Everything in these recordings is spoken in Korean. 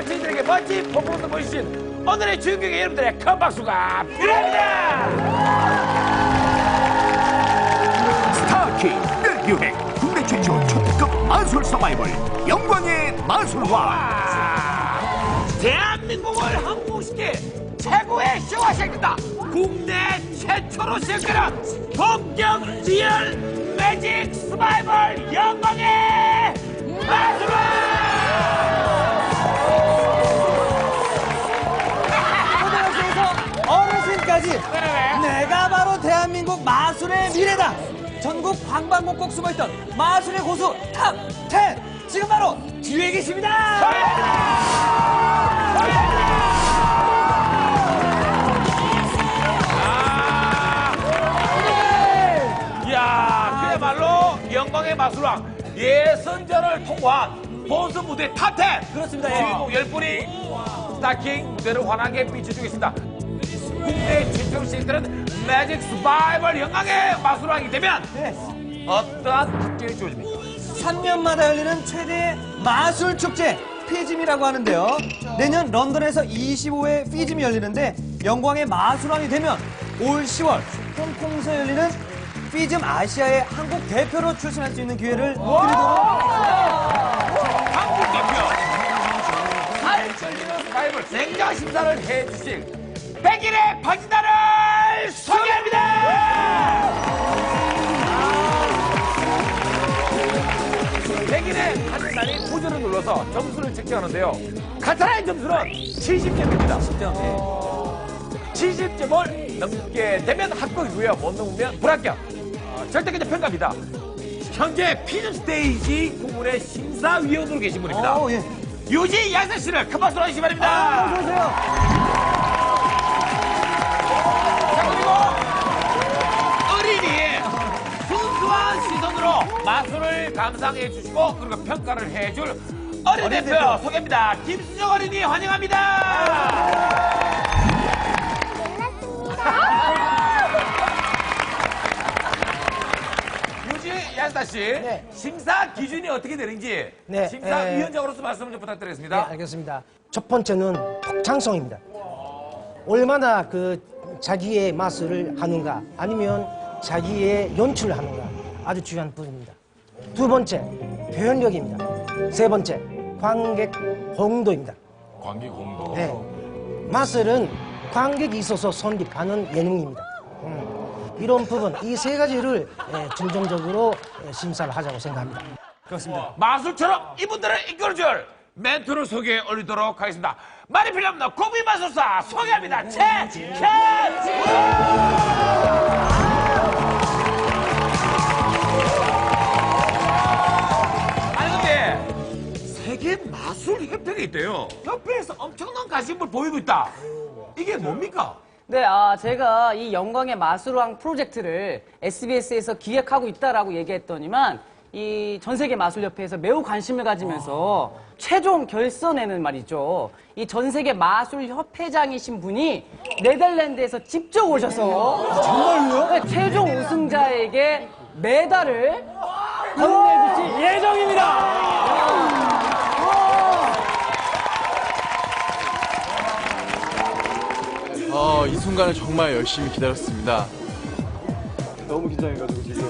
오늘 저희들에게 멋진 퍼포먼스 보여주신 오늘의 주인공의 여러분들의 큰 박수가 필요합니다. 스타킹 유행 국내 최초 초특급 마술 서바이벌 영광의 마술왕 와! 대한민국을 한국시킨 최고의 쇼가 시작된다. 국내 최초로 시작되는 본격 리얼 매직 스바이벌 영광의 마술의 미래다. 전국 방방곡곡 숨어있던 마술의 고수 탑10 지금 바로 뒤에 계십니다. 이야, 그야말로 영광의 마술왕 예선전을 통과한 본선 무대 탑10 그렇습니다 예. 주인공 10분이 스타킹 무대를 환하게 비춰주겠습니다. 국내 최초 로 시작되는 매직 스바이벌 영광의 마술왕이 되면 네. 어떠한 특권이 주어집니까? 3년마다 열리는 최대 마술 축제 피즘이라고 하는데요. 내년 런던에서 25회 피즘이 열리는데 영광의 마술왕이 되면 올 10월 홍콩에서 열리는 피즘 아시아의 한국 대표로 출전할 수 있는 기회를 드리도록 한국 대표 살철리는 스바이벌 냉장 심사를 해주실 백일의 박진다를 소개합니다. 백일의 박진단이 부전을 눌러서 점수를 측정하는데요. 카타라의 점수는 70점입니다. 70점을 넘게 되면 합격이고요. 못 넘으면 불합격. 어, 절대적인 평가입니다. 현재 피즘 스테이지 부문의 심사위원으로 계신 분입니다. 오, 예. 유지 양세 씨를 큰 박수로 해주시기 바랍니다. 아, 어서오세요. 감상해 주시고 그리고 평가를 해줄 어린 어린 대표, 대표. 소개합니다. 김수정 어린이 환영합니다. 유지 양사 씨, 네. 심사 기준이 어떻게 되는지 네, 심사위원장으로서 말씀 좀 부탁드리겠습니다. 네, 알겠습니다. 첫 번째는 독창성입니다. 얼마나 그 자기의 마술을 하는가 아니면 자기의 연출을 하는가 아주 중요한 부분입니다. 두 번째, 표현력입니다. 세 번째, 관객 홍도입니다. 관객 공도. 네. 마술은 관객이 있어서 선립하는 예능입니다. 음, 이런 부분, 이 세 가지를 예, 중점적으로 예, 심사를 하자고 생각합니다. 그렇습니다. 마술처럼 이분들을 이끌어줄 멘토를 소개해 올리도록 하겠습니다. 말이 필요 없는 고비 마술사 소개합니다. 최, 최! 협회에서 엄청난 관심을 보이고 있다. 이게 뭡니까? 네, 아, 제가 이 영광의 마술왕 프로젝트를 SBS에서 기획하고 있다라고 얘기했더니만 이 전 세계 마술협회에서 매우 관심을 가지면서 최종 결선에는 말이죠. 이 전 세계 마술협회장이신 분이 네덜란드에서 직접 오셔서 정말요? 네, 최종 우승자에게 메달을 건네주실 예정입니다. 어, 이 순간을 정말 열심히 기다렸습니다. 너무 긴장해가지고 지금.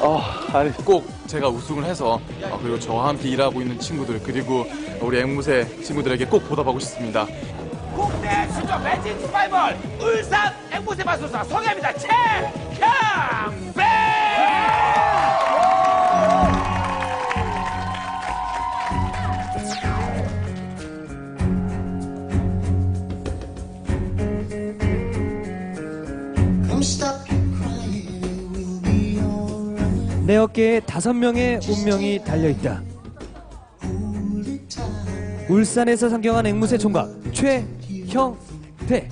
어, 아니, 꼭 제가 우승을 해서 어, 그리고 저와 함께 일하고 있는 친구들 그리고 우리 앵무새 친구들에게 꼭 보답하고 싶습니다. 국내 최초 매직 스파이벌 울산 앵무새 마술사 소개합니다. 최경 내 어깨에 다섯 명의 운명이 달려있다. 울산에서 상경한 앵무새 총각 최형태.